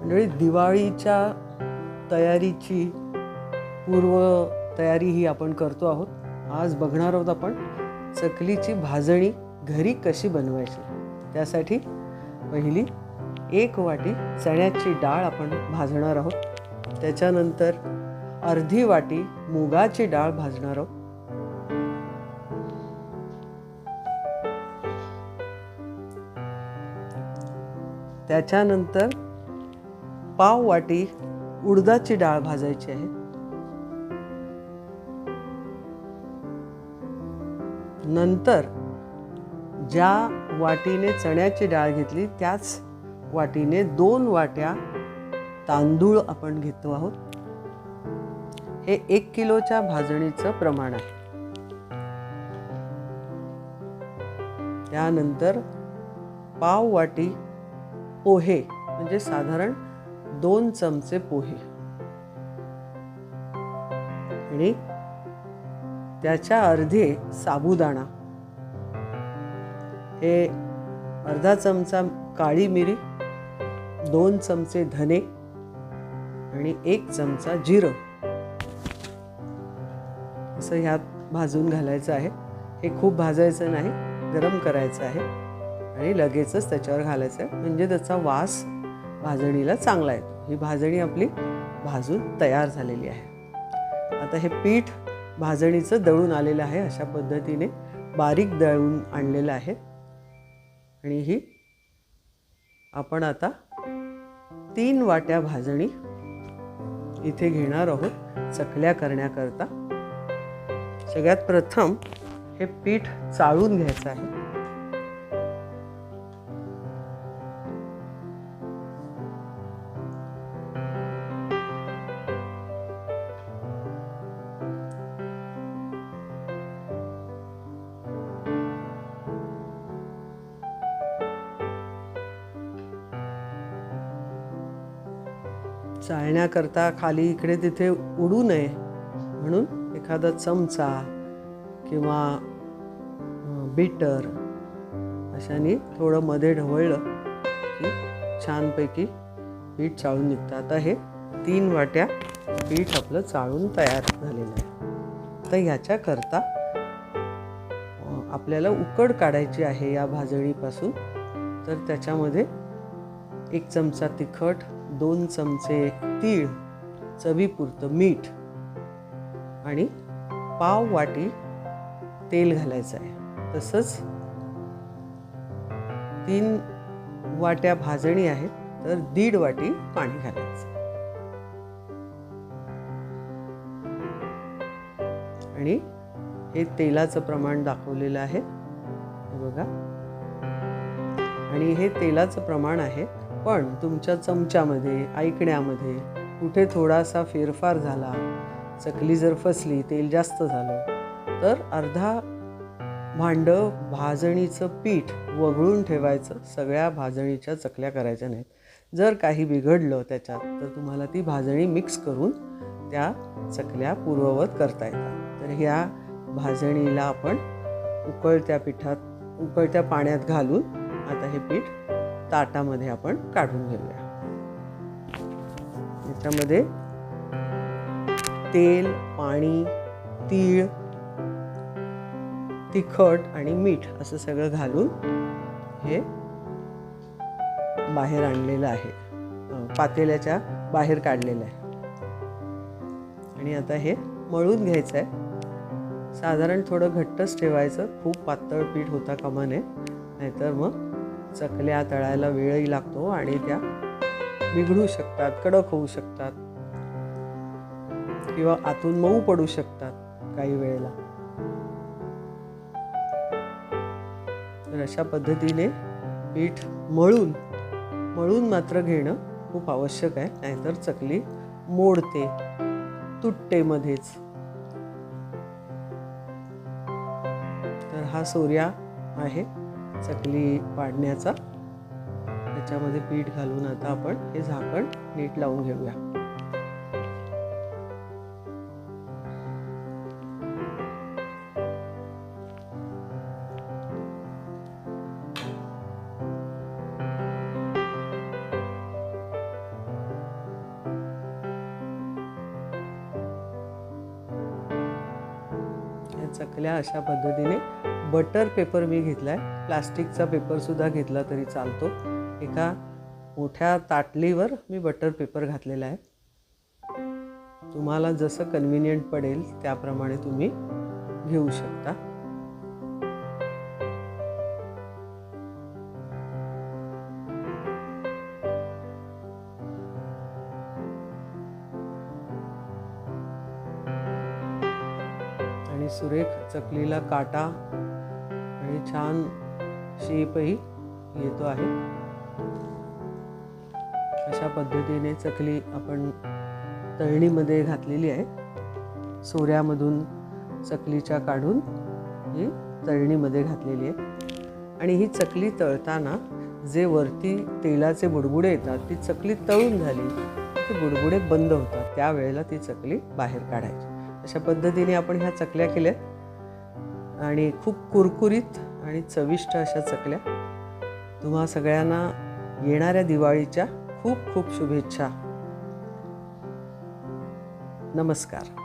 मंडळी दिवाळीच्या तयारीची पूर्व तयारी ही आपण करतो आहोत. आज बघणार आहोत आपण चकलीची भाजणी घरी कशी बनवायची. त्यासाठी पहिली एक वाटी चण्याची डाळ आपण भाजणार आहोत. त्याच्यानंतर अर्धी वाटी मुगाची डाळ भाजणार आहोत. त्याच्यानंतर पाव वाटी उडदाची डाळ भाजायची आहे. नंतर ज्या वाटीने चण्याची डाळ घेतली त्याच वाटीने दोन वाट्या तांदूळ आपण घेतो आहोत. हे एक किलोच्या भाजणीचं प्रमाण आहे. त्यानंतर पाव वाटी पोहे म्हणजे साधारण दोन चमचे पोहे. आणि त्याच्या अर्धे साबुदाणा. हे अर्धा चमचा काळी मिरी दोन चमचे धने आणि एक चमचा जिरं. असं ह्यात भाजून घालायचं आहे. हे खूप भाजायचं नाही गरम करायचं आहे आणि लगेचच त्याच्यावर घालायचं आहे. म्हणजे त्याचा वास भाजणीला चांगला येतो ही भाजणी आपली भाजून तयार झालेली आहे. आता हे पीठ भाजणीचं दळून आलेलं आहे अशा पद्धतीने बारीक दळून आणलेलं आहे. आणि ही आपण आता तीन वाट्या भाजणी इथे घेणार आहोत चकल्या करण्याकरता. सगळ्यात प्रथम हे पीठ चाळून घ्यायचं आहे. चाळण्याकरता खाली इकडे तिथे उडू नये म्हणून एखादा चमचा किंवा बीटर अशाने थोडं मध्ये ढवळलं की छानपैकी पीठ चाळून निघतं. आता हे तीन वाट्या पीठ आपलं चाळून तयार झालेलं आहे. तर ह्याच्याकरता आपल्याला उकड काढायची आहे या भाजणीपासून तर त्याच्यामध्ये एक चमचा तिखट दोन चमचे तीळ चवीपुरतं मीठ आणि पाव वाटी तेल घालायचं आहे. तसंच तीन वाट्या भाजणी आहेत तर दीड वाटी पाणी घालायचं आणि हे तेलाचं प्रमाण दाखवलेलं आहे. बघा. आणि हे तेलाचं प्रमाण आहे पण तुमच्या चमच्यामध्ये ऐकण्यामध्ये कुठे थोडासा फेरफार झाला चकली जर फसली तेल जास्त झालं तर अर्धा भांडं भाजणीचं पीठ वगळून ठेवायचं सगळ्या भाजणीच्या चकल्या करायच्या नाहीत. जर काही बिघडलं त्याच्यात तर तुम्हाला ती भाजणी मिक्स करून त्या चकल्या पूर्ववत करता येतात. तर ह्या भाजणीला आपण उकळत्या पिठात उकळत्या पाण्यात घालून आता हे पीठ ताटामध्ये आपण काढून घेऊया. याच्यामध्ये तेल पाणी तीळ तिखट आणि मीठ असं सगळं घालून हे बाहेर आणलेलं आहे. पातेल्याच्या बाहेर काढलेलं आहे. आणि आता हे मळून घ्यायचं आहे साधारण थोडं घट्टच ठेवायचं. खूप पातळ पीठ होता कामा नये नाहीतर मग चकल्या तळायला वेळही लागतो आणि त्या बिघडू शकतात कडक होऊ शकतात. किंवा आतून मऊ पडू शकतात काही वेळेला. तर अशा पद्धतीने पीठ मळून मळून मात्र घेणं खूप आवश्यक आहे नाहीतर चकली मोडते तुटते मध्येच. तर हा सूर्या आहे. चकली पाडण्याचा त्याच्यामध्ये पीठ घालून आता आपण हे झाकण नीट लावून घेऊया. चकल्या अशा पद्धतीने बटर पेपर मी घेतला आहे प्लास्टिकचा पेपरसुद्धा घेतला तरी चालतो. एका मोठ्या ताटलीवर मी बटर पेपर घातलेला आहे. तुम्हाला जसं कन्व्हिनियंट पडेल त्याप्रमाणे तुम्ही घेऊ शकता. आणि सुरेख चकलीला काटा छान शेपही येतो आहे. अशा पद्धतीने चकली आपण तळणीमध्ये घातलेली आहे. सोऱ्यामधून चकलीच्या काढून ही तळणीमध्ये घातलेली आहे. आणि ही चकली तळताना जे वरती तेलाचे बुडबुडे येतात ती चकली तळून झाली ते बुडबुडे बंद होतात. त्यावेळेला ती चकली बाहेर काढायची. अशा पद्धतीने आपण ह्या चकल्या केल्या. आणि खूप कुरकुरीत आणि चविष्ट अशा चकल्या. तुम्हा सगळ्यांना येणाऱ्या दिवाळीच्या खूप खूप शुभेच्छा. नमस्कार.